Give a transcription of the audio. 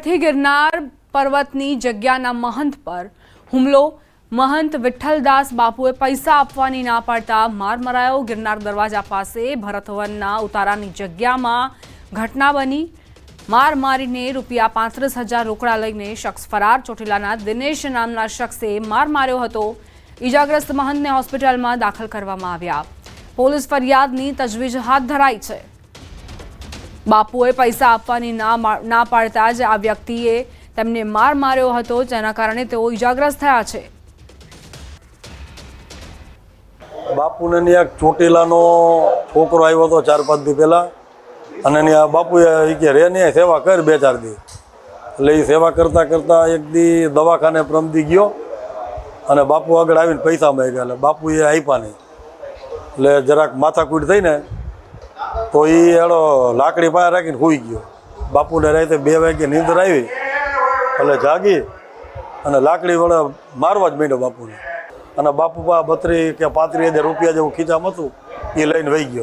થી ગિરનાર પર્વતની જગ્યાના મહંત પર હુમલો. મહંત વિઠ્ઠલદાસ બાપુએ પૈસા આપવાની ના પાડતા માર મરાયો. ગિરનાર દરવાજા પાસે ભરતવનના ઉતારાની જગ્યામાં ઘટના બની. માર મારીને રૂપિયા પાંત્રીસ હજાર રોકડા લઈને શખ્સ ફરાર. ચોટીલાના દિનેશ નામના શખ્સે માર માર્યો હતો. ઈજાગ્રસ્ત મહંતને હોસ્પિટલમાં દાખલ કરવામાં આવ્યા. પોલીસ ફરિયાદની તજવીજ હાથ ધરાઈ છે. બાપુએ પૈસા આપવાની ના ના પાડતા જ આ વ્યક્તિએ તેમને માર માર્યો હતો, જેના કારણે તેઓ ઇજાગ્રસ્ત થયા છે. બાપુને એક ચોટીલાનો છોકરો આવ્યો હતો ચાર, પાંચ દી પહેલા. અને આ બાપુએ કે, રે ને, સેવા કર બે, ચાર દી. એટલે એ સેવા કરતાં કરતાં એક દી દવાખાને પ્રમદી ગયો. અને બાપુ આગળ આવીને પૈસા માંગ્યા, એટલે બાપુએ આપ્યા નહીં એટલે જરાક માથાકૂટ થઈ ને તો એ એનો લાકડી પાસે રાખીને સૂઈ ગયો. બાપુને રાતે બે વાગે નીંદર આવી એટલે જાગી અને લાકડી વડે મારવા જ માંડ્યો બાપુને. અને બાપુ પા બત્રી કે પાંત્રીસ હજાર રૂપિયા જેવું ખીચામ હતું એ લઈને વહી ગયો.